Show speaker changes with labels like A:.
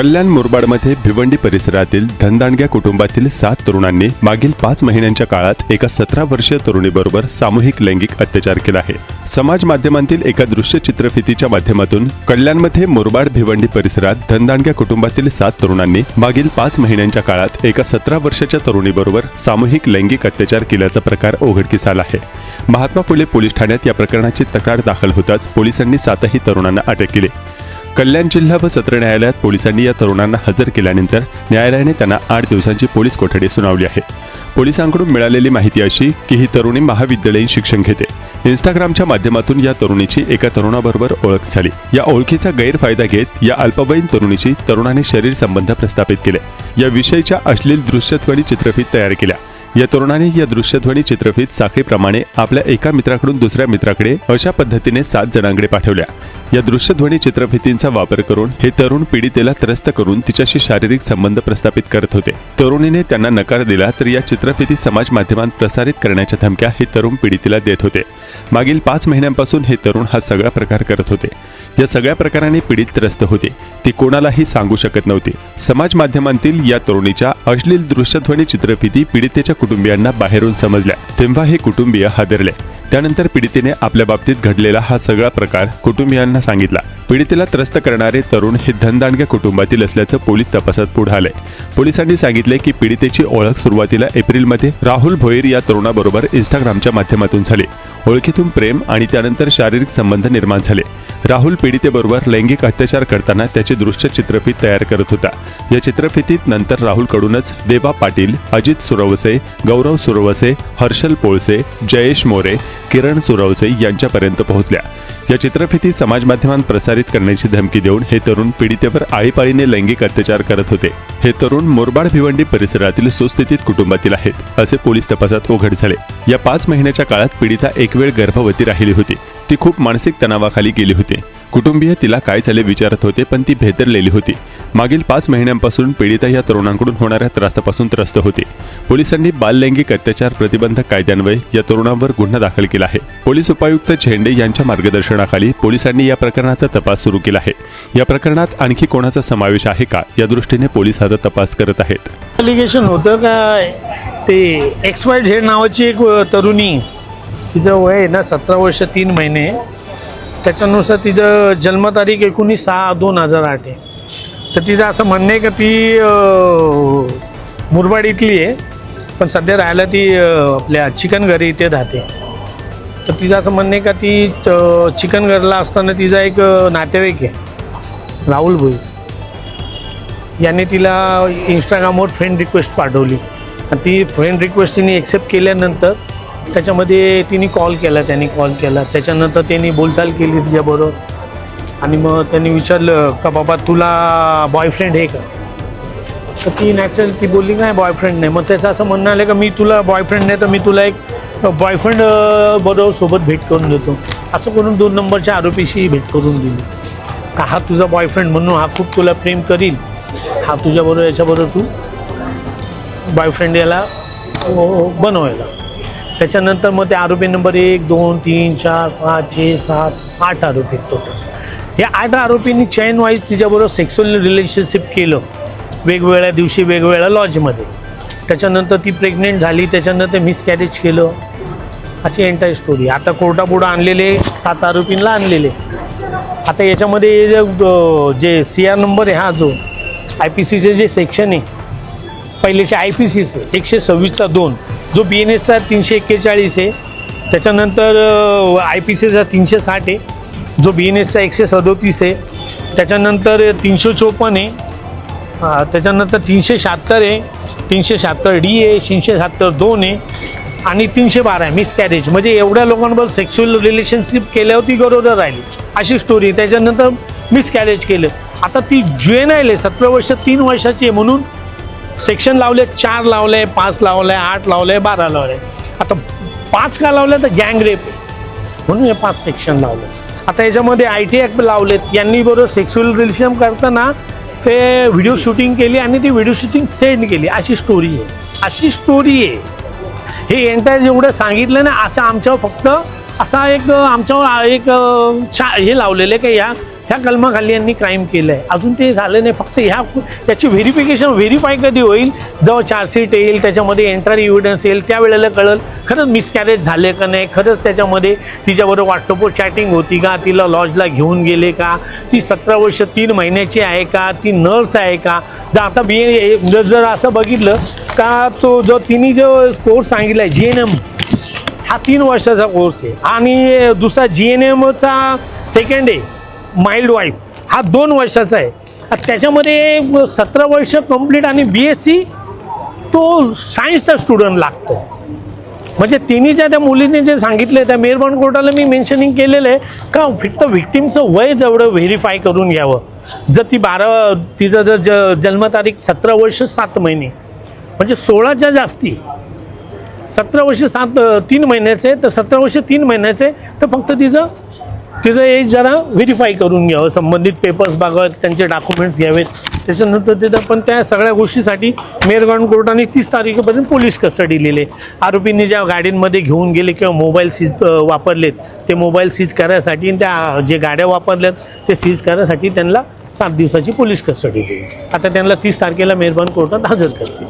A: कल्याण मुरबाडमध्ये भिवंडी परिसरातील धनदांडग्या कुटुंबातील सात तरुणांनी मागील पाच महिन्यांच्या काळात एका सतरा वर्षीय तरुणीबरोबर सामूहिक लैंगिक अत्याचार केला आहे. समाज माध्यमांतील एका दृश्य चित्रफितीच्या माध्यमातून कल्याणमध्ये मुरबाड भिवंडी परिसरात धनदांडग्या कुटुंबातील सात तरुणांनी मागील पाच महिन्यांच्या काळात एका सतरा वर्षाच्या तरुणीबरोबर सामूहिक लैंगिक अत्याचार केल्याचा प्रकार उघडकीस आला आहे. महात्मा फुले पोलीस ठाण्यात या प्रकरणाची तक्रार दाखल होताच पोलिसांनी सातही तरुणांना अटक केली. कल्याण जिल्हा व सत्र न्यायालयात पोलिसांनी या तरुणांना हजर केल्यानंतर न्यायालयाने त्यांना आठ दिवसांची पोलीस कोठडी सुनावली आहे. पोलिसांकडून मिळालेली माहिती अशी की ही तरुणी महाविद्यालयीन शिक्षण घेते. इंस्टाग्रामच्या माध्यमातून या तरुणीची एका तरुणाबरोबर ओळख झाली. या ओळखीचा गैरफायदा घेत या अल्पवयीन तरुणीची तरुणाने शरीर संबंध प्रस्थापित केले. या विषयीच्या अश्लील दृश्यध्वनी चित्रफित तयार केल्या. या तरुणाने या दृश्यध्वनी चित्रफित साखळीप्रमाणे आपल्या एका मित्राकडून दुसऱ्या मित्राकडे अशा पद्धतीने सात जणांकडे पाठवल्या. या दृश्यध्वनी चित्रफितींचा वापर करून हे तरुण पीडितेला त्रस्त करून तिच्याशी शारीरिक संबंध प्रस्थापित करत होते. तरुणीने त्यांना नकार दिला तर या चित्रफिती समाज माध्यमात प्रसारित करण्याच्या धमक्या हे तरुण पीडितेला देत होते. मागील पाच महिन्यांपासून हे तरुण हा सगळा प्रकार करत होते. या सगळ्या प्रकाराने पीडित त्रस्त होते. ती कोणालाही सांगू शकत नव्हती. समाज माध्यमांतील या तरुणीच्या अश्लील दृश्यध्वनी चित्रफिती पीडितेच्या कुटुंबियांना बाहेरून समजल्या. तेव्हा हे कुटुंबीय हादरले. त्यानंतर पीडितेने आपल्या बाबतीत घडलेला हा सगळा प्रकार कुटुंबियांना सांगितला. पीडितेला त्रस्त करणारे तरुण हे धनदांडक्या कुटुंबातील असल्याचं पोलीस तपासात पुढे आलंय. पोलिसांनी सांगितले की पीडितेची ओळख सुरुवातीला एप्रिलमध्ये राहुल भोईर या तरुणाबरोबर इंस्टाग्रामच्या माध्यमातून झाली. ओळखीतून प्रेम आणि त्यानंतर शारीरिक संबंध निर्माण झाले. राहुल पीडितेबरोबर लैंगिक अत्याचार करताना त्याचे दृश्य चित्रफित तयार करत होता. या चित्रफितीत नंतर राहुलकडूनच देवा पाटील अजित सुरवसे गौरव सुरवसे हर्षल पोळसे जयेश मोरे किरण सुरवसे यांच्यापर्यंत पोहोचल्या. या चित्रफिती समाज माध्यमात प्रसारित करण्याची धमकी देऊन हे तरुण पीडितेवर आळीपाळीने लैंगिक अत्याचार करत होते. हे तरुण मोरबाड भिवंडी परिसरातील सुस्थितीत कुटुंबातील आहेत असे पोलीस तपासात उघड झाले. या पाच महिन्याच्या काळात पीडिता एक वेळ गर्भवती राहिली होती. ती खूप मानसिक तणावाखाली गेली होती. कुटुंबीय तिला काय झाले विचारत होते पण ती भेदरलेली होती. मागील पाच महिन्यांपासून पीडिता या तरुणांकडून होणाऱ्या त्रासापासून त्रस्त होती. पोलिसांनी बाललैंगिक अत्याचार प्रतिबंधक कायद्यान्वये या तरुणांवर गुन्हा दाखल केला आहे. पोलीस उपायुक्त झेंडे यांच्या मार्गदर्शनाखाली पोलिसांनी या प्रकरणाचा तपास सुरू केला आहे. या प्रकरणात आणखी कोणाचा समावेश आहे का? या दृष्टीने पोलीस आता तपास करत आहेत.
B: अलिगेशन होतं काय? ते एक्स वाय झेड नावाची एक तरुणी तिचं वय आहे ना सतरा वर्ष तीन महिने. त्याच्यानुसार तिचं जन्मतारीख एकोणीस सहा दोन हजार आठ आहे. तर तिचं असं म्हणणं आहे का ती मुरबाड इथली आहे पण सध्या राहायला ती आपल्या चिकनघरी इथे राहते. तर तिचं असं म्हणणं आहे का ती चिकनघरला असताना तिचा एक नातेवाईक आहे राहुल भोई. याने तिला इंस्टाग्रामवर फ्रेंड रिक्वेस्ट पाठवली. आणि ती फ्रेंड रिक्वेस्ट तिने एक्सेप्ट केल्यानंतर त्याच्यामध्ये तिने कॉल केला त्यांनी कॉल केला. त्याच्यानंतर त्यांनी बोलचाल केली तिच्याबरोबर. आणि मग त्यांनी विचारलं का बाबा तुला बॉयफ्रेंड आहे का? तर ती नॅचरल ती बोलली नाही बॉयफ्रेंड नाही. मग त्याचं असं म्हणणं आलं का मी तुला बॉयफ्रेंड नाही तर मी तुला एक बॉयफ्रेंड बरोबर सोबत भेट करून देतो. असं करून दोन नंबरच्या आरोपीशी भेट करून दिली. का हा तुझा बॉयफ्रेंड म्हणून हा खूप तुला प्रेम करील. हा तुझ्याबरोबर याच्याबरोबर तू बॉयफ्रेंड याला बनवायला. त्याच्यानंतर मग ते आरोपी नंबर एक दोन तीन चार पाच छे सात आठ आरोपी टोटल या आठ आरोपींनी चैन वाईज तिच्याबरोबर सेक्सुअल रिलेशनशिप केलं. वेगवेगळ्या दिवशी वेगवेगळ्या लॉजमध्ये त्याच्यानंतर ती प्रेग्नेंट झाली त्याच्यानंतर मिसकॅरेज केलं. अशी एंटायर स्टोरी आता कोर्टापुढं आणलेले सात आरोपींना आणलेले. आता याच्यामध्ये जे, जे सी आर नंबर आहे हा जो आय पी सीचे जे सेक्शन आहे पहिलेचे आय पी सीचे एकशे सव्वीसचा दोन. जो बी एन एसचा तीनशे एक्केचाळीस आहे त्याच्यानंतर आय पी सीचा तीनशे साठ आहे. जो बी एन एसचा एकशे सदोतीस आहे त्याच्यानंतर तीनशे चोपन्न आहे. त्याच्यानंतर तीनशे शहात्तर आहे तीनशे शहात्तर डी आहे तीनशे शहात्तर दोन आहे आणि तीनशे बारा आहे मिसकॅरेज म्हणजे एवढ्या लोकांबरोबर सेक्शुअल रिलेशनशिप केल्यावरती गरोदर राहिली. अशी स्टोरी त्याच्यानंतर मिसकॅरेज केलं. आता ती ज्युएनाईल आहे सतरा वर्ष तीन वर्षाची आहे म्हणून सेक्शन लावले चार लावले पाच लावले आठ लावले बारा लावले. आता पाच का लावले तर गँग रेप म्हणून हे पाच सेक्शन लावले. आता याच्यामध्ये आय टी ॲक्ट लावलेत. यांनी बरोबर सेक्स्युअल रिलेशन करताना ते व्हिडिओ शूटिंग केली आणि ती व्हिडिओ शूटिंग सेंड केली. अशी स्टोरी आहे. अशी स्टोरी आहे. हे एंटायर जेवढं सांगितलं ना असं आमच्यावर फक्त असा एक आमच्यावर एक छा हे लावलेलं आहे की या? ह्या कलमाखाली यांनी क्राईम केलं आहे अजून ते झालं नाही. फक्त ह्या त्याची व्हेरिफिकेशन व्हेरीफाय कधी होईल? जेव्हा चार्जशीट येईल त्याच्यामध्ये एंट्री इव्हिडन्स येईल त्यावेळेला कळेल खरंच मिसकॅरेज झाले का नाही. खरंच त्याच्यामध्ये तिच्याबरोबर व्हॉट्सअपवर चॅटिंग होती का? तिला लॉजला घेऊन गेले का? ती सतरा वर्ष तीन महिन्याची आहे का? ती नर्स आहे का? जर आता बी जर असं बघितलं का तो जो तिने जो कोर्स सांगितला आहे जी एन एम हा तीन वर्षाचा कोर्स आहे. आणि दुसरा जी एन एमचा सेकंड आहे. Midwife. हा दोन वर्षाचा आहे. त्याच्यामध्ये सतरा वर्ष कंप्लीट आणि बी एस सी तो सायन्सचा स्टुडंट लागतो. म्हणजे तिने ज्या त्या मुलीने जे सांगितले त्या मेहरबान कोर्टाला मी मेन्शनिंग केलेलं आहे का फक्त व्हिक्टीमचं वय जेवढं व्हेरीफाय करून घ्यावं. जर ती बारा तिचं जर ज जन्मतारीख सतरा वर्ष सात महिने. म्हणजे सोळाच्या जास्ती. सतरा वर्ष सात तीन महिन्याचे तर सतरा वर्ष तीन महिन्याचे तर फक्त तिचं तिचं एज जरा व्हेरीफाय करून घ्यावं. संबंधित पेपर्स बघावेत त्यांचे डॉक्युमेंट्स घ्यावेत. त्याच्यानंतर तिथं पण त्या सगळ्या गोष्टीसाठी मेरगाव कोर्टाने तीस तारखेपर्यंत पोलीस कस्टडी लिहिले. आरोपींनी ज्या गाडींमध्ये घेऊन गेले किंवा मोबाईल सीज वापरलेत ते मोबाईल सीज करायसाठी आणि त्या जे गाड्या वापरल्यात ते सीज करायसाठी त्यांना सात दिवसाची पोलीस कस्टडी दिली. आता त्यांना तीस तारखेला मेहरबान कोर्टात हजर करतील.